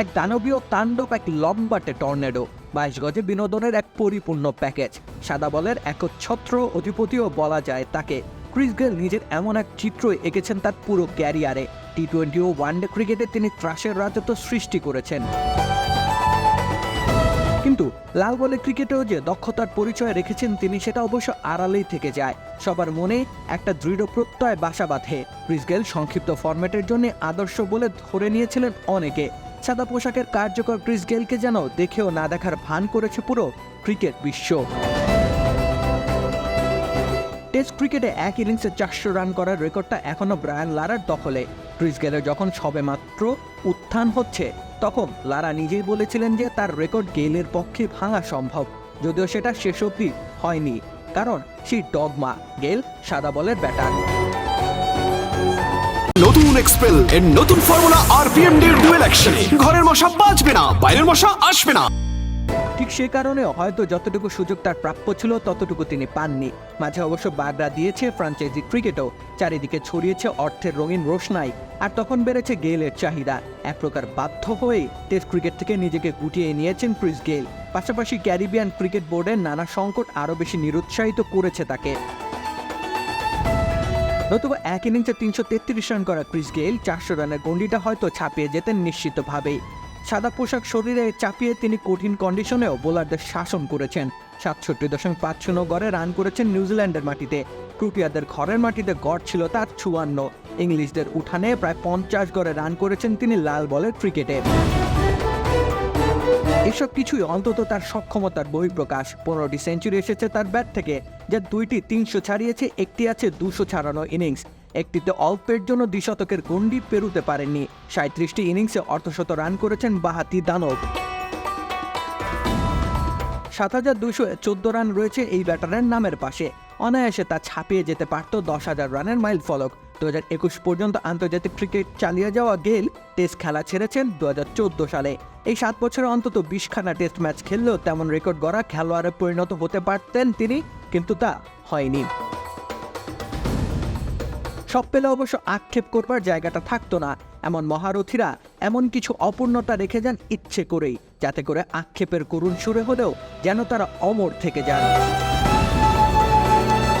এক দানবীয় তাণ্ডব এক লম্বাটে টর্নেডো, বাইশ গজে বিনোদনের এক পরিপূর্ণ প্যাকেজ। সাদা বলের একচ্ছত্র অধিপতিও বলা যায় তাকে। ক্রিস গেল নিজের এমন এক চিত্র এঁকেছেন তার পুরো ক্যারিয়ারে। টি টোয়েন্টি ও ওয়ানডে ক্রিকেটে তিনি ত্রাসের রাজত্ব সৃষ্টি করেছেন। কিন্তু লাল বলে ক্রিকেটেও যে দক্ষতার পরিচয় রেখেছেন তিনি, সেটা অবশ্য আড়ালেই থেকে যায়। সবার মনে একটা দৃঢ় প্রত্যয় বাসা বাঁধে। ক্রিস গেল সংক্ষিপ্ত ফরম্যাটের জন্য আদর্শ বলে ধরে নিয়েছিলেন অনেকে। সাদা পোশাকের কার্যকর ক্রিস গেলকে যেন দেখেও না দেখার ভান করেছে পুরো ক্রিকেট বিশ্ব। টেস্ট ক্রিকেটে এক ইনিংসে চারশো রান করার রেকর্ডটা এখনও ব্রায়ান লারার দখলে। ক্রিস গেলের যখন সবেমাত্র উত্থান হচ্ছে, তখন লারা নিজেই বলেছিলেন যে তার রেকর্ড গেলের পক্ষে ভাঙা সম্ভব, যদিও সেটা শেষ অবধি হয়নি, কারণ সেই ডগমা গেল সাদা বলের ব্যাটার। এক্সপেল এর নতুন ফর্মুলা আরপিএম ডুয়েল ঘরের মশা বাঁচবে না, বাইরের মশা আসবে না। ঠিক কারণে হয়তো যতটুকু সুযোগ তার প্রাপ্য ছিল, ততটুকু তিনি পাননি। মাঝে অবশ্য বাগড়া দিয়েছে ফ্রাঞ্চাইজি ক্রিকেটও চারিদিকে ছড়িয়েছে অর্থের রঙিন রোশনাই, আর তখন বেড়েছে গেলের চাহিদা। এক প্রকার বাধ্য হয়ে টেস্ট ক্রিকেট থেকে নিজেকে গুটিয়ে নিয়েছেন ক্রিস গেল। পাশাপাশি ক্যারিবিয়ান ক্রিকেট বোর্ডের নানা সংকট আরও বেশি নিরুৎসাহিত করেছে তাকে। নতুবা এক ইনিংসে তিনশো তেত্রিশ রান করা ক্রিস গেইল চারশো রানের গন্ডিটা হয়তো ছাপিয়ে যেতেন নিশ্চিতভাবেই। সাদা পোশাক শরীরে চাপিয়ে তিনি কঠিন কন্ডিশনেও বোলারদের শাসন করেছেন। সাতষট্টি দশমিক পাঁচ শূন্য গড়ে রান করেছেন নিউজিল্যান্ডের মাটিতে। ক্রুটিয়াদের ঘরের মাটিতে গড় ছিল তার চুয়ান্ন। ইংলিশদের উঠানে প্রায় পঞ্চাশ গড়ে রান করেছেন তিনি লাল বলের ক্রিকেটে। এসব কিছুই অন্তত তার সক্ষমতার বহিঃপ্রকাশ। পনেরোটি সেঞ্চুরি এসেছে তার ব্যাট থেকে, যা দুইটি তিনশো ছাড়িয়েছে, একটি আছে দুশো ছাড়ানো ইনিংস। একটিতে অল্পের জন্য দ্বিশতকের গণ্ডি পেরুতে পারেননি। সাঁত্রিশটি ইনিংসে অর্ধশত রান করেছেন বাহাতি দানব। সাত হাজার দুশো চোদ্দ রান রয়েছে এই ব্যাটারের নামের পাশে। অনায়াসে তা ছাপিয়ে যেতে পারত দশ হাজার রানের মাইল ফলক। দু হাজার একুশ পর্যন্ত আন্তর্জাতিক ক্রিকেট চালিয়ে যাওয়া গেল টেস্ট খেলা ছেড়েছেন দু হাজার চোদ্দ সালে। এই সাত বছরে অন্তত বিশখানা টেস্ট ম্যাচ খেললেও তেমন রেকর্ড গড়া খেলোয়াড়ে পরিণত হতে পারতেন তিনি, কিন্তু তা হয়নি। সব পেলে অবশ্য আক্ষেপ করবার জায়গাটা থাকতো না। এমন মহারথীরা এমন কিছু অপূর্ণতা রেখে যান ইচ্ছে করেই, যাতে করে আক্ষেপের করুণ সুরে হলেও যেন তারা অমর থেকে যান।